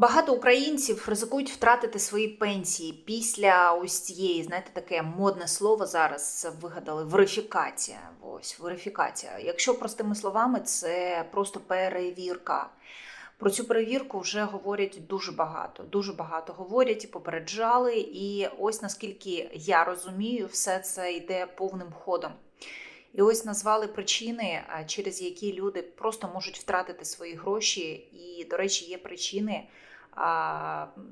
Багато українців ризикують втратити свої пенсії після ось цієї, знаєте, таке модне слово зараз вигадали верифікація. Ось верифікація. Якщо простими словами, це просто перевірка. Про цю перевірку вже говорять дуже багато. Дуже багато говорять і попереджали. І ось наскільки я розумію, все це йде повним ходом. І ось назвали причини, через які люди просто можуть втратити свої гроші. І, до речі, є причини,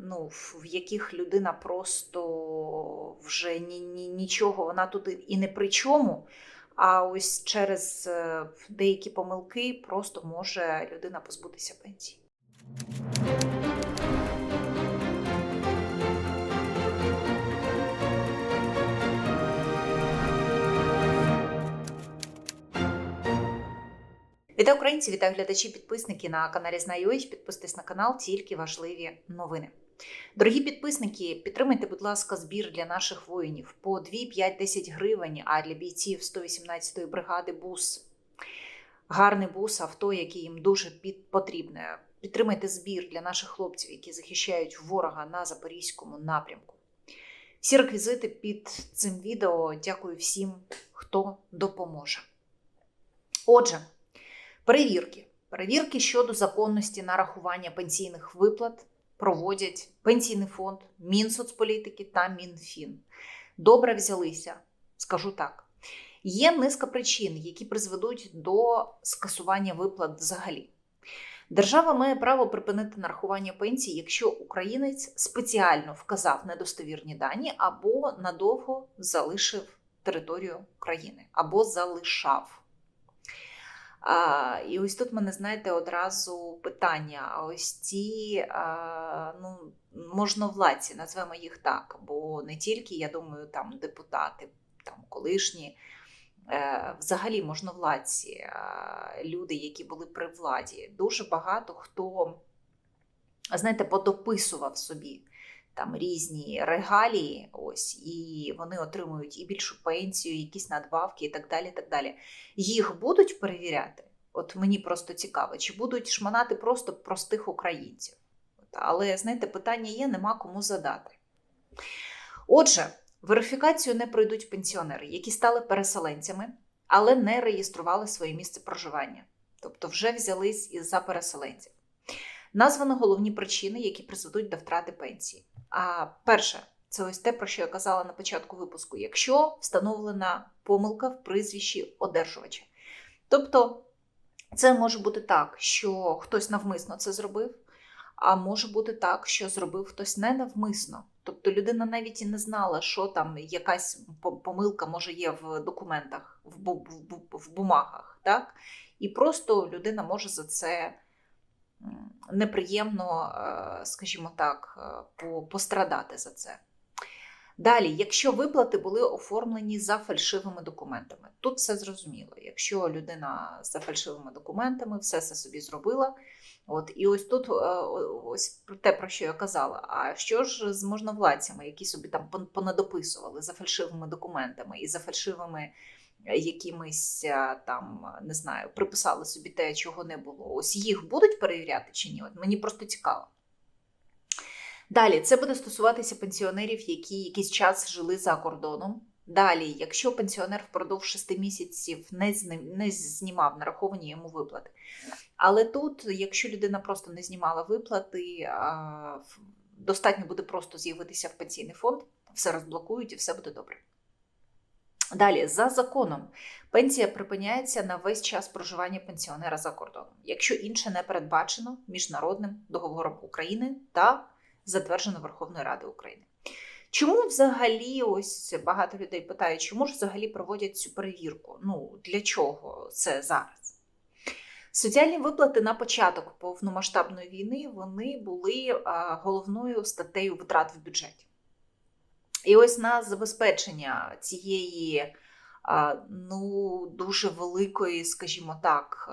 ну, в яких людина просто вже ні, ні, нічого, вона тут і не при чому. А ось через е, деякі помилки просто може людина позбутися пенсії. Вітаю українці, вітаю глядачі, підписники на каналі Знайомі. Підписуйтесь на канал, тільки важливі новини. Дорогі підписники, підтримайте, будь ласка, збір для наших воїнів по 2, 5, 10 гривень, а для бійців 118-ї бригади бус. Гарний бус, авто, яке їм дуже потрібне. Підтримайте збір для наших хлопців, які захищають ворога на запорізькому напрямку. Всі реквізити під цим відео. Дякую всім, хто допоможе. Отже, перевірки. Перевірки щодо законності нарахування пенсійних виплат проводять Пенсійний фонд, Мінсоцполітики та Мінфін. Добре взялися, скажу так. Є низка причин, які призведуть до скасування виплат взагалі. Держава має право припинити нарахування пенсії, якщо українець спеціально вказав недостовірні дані або надовго залишив територію країни, або залишав. А, і ось тут мене, знаєте, одразу питання: а ось ці а, ну, можновладці, назвемо їх так, бо не тільки, я думаю, там депутати, там колишні, е, взагалі можновладці, люди, які були при владі, дуже багато хто, знаєте, подописував собі. Там різні регалії, ось, і вони отримують і більшу пенсію, і якісь надбавки, і так далі. так далі. Їх будуть перевіряти? От мені просто цікаво, чи будуть шманати просто простих українців? Але знаєте, питання є, нема кому задати. Отже, верифікацію не пройдуть пенсіонери, які стали переселенцями, але не реєстрували своє місце проживання, тобто вже взялись із за переселенців. Названо головні причини, які призведуть до втрати пенсії. А перше, це ось те, про що я казала на початку випуску, якщо встановлена помилка в прізвищі одержувача. Тобто, це може бути так, що хтось навмисно це зробив, а може бути так, що зробив хтось ненавмисно. Тобто людина навіть і не знала, що там якась помилка може є в документах, в, бу- в, бу- в бумагах. Так? І просто людина може за це неприємно, е, скажімо так, е, пострадати за це. Далі, якщо виплати були оформлені за фальшивими документами, тут все зрозуміло. Якщо людина за фальшивими документами все це собі зробила, от і ось тут е, ось те, про що я казала. А що ж з можновладцями, які собі там понадописували за фальшивими документами і за фальшивими якимись е, там, не знаю, приписали собі те, чого не було. Ось їх будуть перевіряти чи ні? От мені просто цікаво. Далі це буде стосуватися пенсіонерів, які якийсь час жили за кордоном. Далі, якщо пенсіонер впродовж 6 місяців не, не знімав нараховані йому виплати. Але тут, якщо людина просто не знімала виплати, достатньо буде просто з'явитися в пенсійний фонд, все розблокують і все буде добре. Далі, за законом, пенсія припиняється на весь час проживання пенсіонера за кордоном, якщо інше не передбачено міжнародним договором України та затверджено Верховною Радою України. Чому взагалі ось багато людей питають, чому ж взагалі проводять цю перевірку? Ну для чого це зараз? Соціальні виплати на початок повномасштабної війни вони були головною статтею витрат в бюджеті. І ось на забезпечення цієї ну, дуже великої, скажімо так,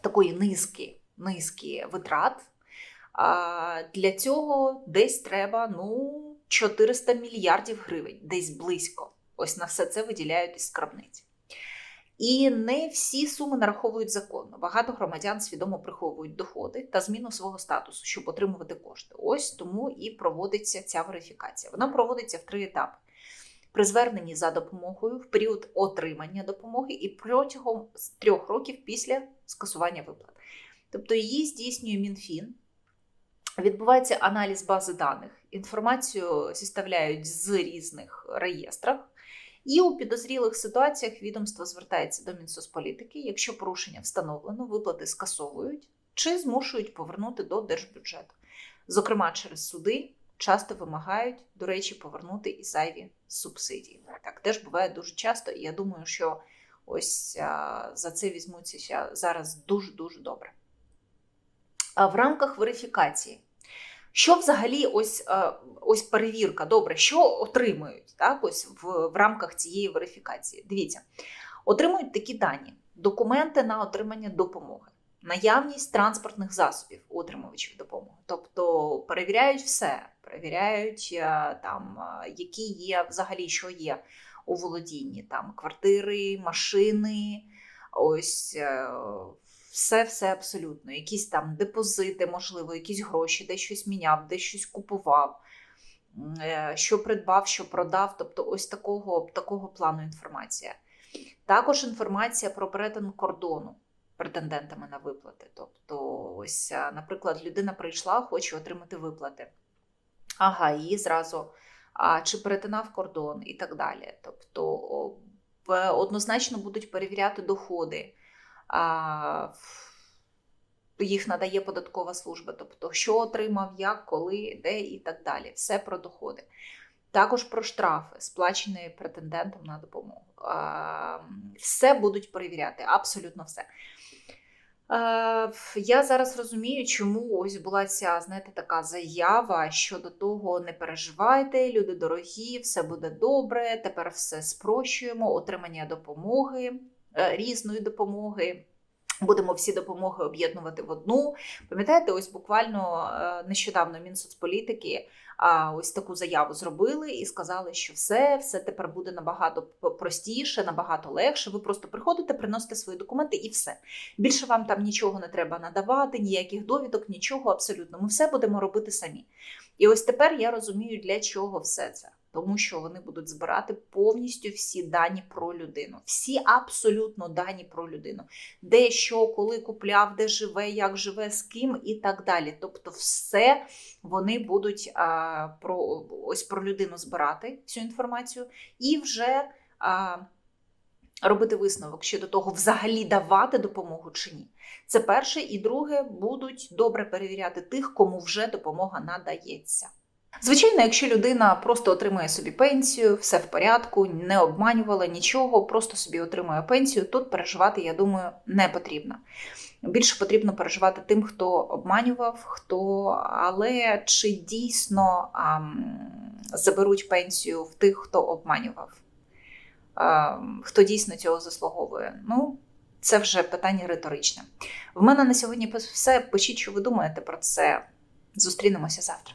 такої низки, низки витрат. Для цього десь треба ну, 400 мільярдів гривень, десь близько. Ось на все це виділяють із скарбниці. І не всі суми нараховують законно. Багато громадян свідомо приховують доходи та зміну свого статусу, щоб отримувати кошти. Ось тому і проводиться ця верифікація. Вона проводиться в три етапи: при зверненні за допомогою, в період отримання допомоги і протягом трьох років після скасування виплат. Тобто її здійснює МінФін. Відбувається аналіз бази даних, інформацію зіставляють з різних реєстрах, і у підозрілих ситуаціях відомство звертається до Мінсоцполітики, якщо порушення встановлено, виплати скасовують чи змушують повернути до держбюджету. Зокрема, через суди часто вимагають, до речі, повернути і зайві субсидії. Так теж буває дуже часто, і я думаю, що ось за це візьмуться зараз дуже дуже добре. А в рамках верифікації. Що взагалі ось, е, ось перевірка? Добре, що отримують так, ось в, в рамках цієї верифікації? Дивіться, отримують такі дані: документи на отримання допомоги, наявність транспортних засобів отримувачів допомоги. Тобто перевіряють все, перевіряють е, там, е, які є взагалі, що є у володінні, там квартири, машини, ось. Е, все, все абсолютно. Якісь там депозити, можливо, якісь гроші, десь щось міняв, десь щось купував, е, що придбав, що продав. Тобто, ось такого, такого плану інформація. Також інформація про перетин кордону претендентами на виплати. Тобто, ось, е, наприклад, людина прийшла, хоче отримати виплати. Ага, її зразу а, чи перетинав кордон і так далі. Тобто, однозначно будуть перевіряти доходи їх надає податкова служба, тобто що отримав, як, коли, де і так далі. Все про доходи. Також про штрафи, сплачені претендентам на допомогу. Все будуть перевіряти, абсолютно все. Я зараз розумію, чому ось була ця, знаєте, така заява щодо того: не переживайте, люди дорогі, все буде добре. Тепер все спрощуємо, отримання допомоги, різної допомоги. Будемо всі допомоги об'єднувати в одну. Пам'ятаєте, ось буквально е, нещодавно Мінсоцполітики ось таку заяву зробили і сказали, що все, все тепер буде набагато простіше, набагато легше. Ви просто приходите, приносите свої документи і все. Більше вам там нічого не треба надавати, ніяких довідок, нічого абсолютно. Ми все будемо робити самі. І ось тепер я розумію, для чого все це. Тому що вони будуть збирати повністю всі дані про людину, всі абсолютно дані про людину, де що, коли купляв, де живе, як живе, з ким і так далі. Тобто, все вони будуть а, про ось про людину збирати всю інформацію і вже а, робити висновок щодо того, взагалі давати допомогу чи ні. Це перше, і друге, будуть добре перевіряти тих, кому вже допомога надається. Звичайно, якщо людина просто отримує собі пенсію, все в порядку, не обманювала нічого, просто собі отримує пенсію, тут переживати, я думаю, не потрібно. Більше потрібно переживати тим, хто обманював, хто, але чи дійсно ам, заберуть пенсію в тих, хто обманював, ам, хто дійсно цього заслуговує. Ну, це вже питання риторичне. В мене на сьогодні все. Пишіть, що ви думаєте про це. Зустрінемося завтра.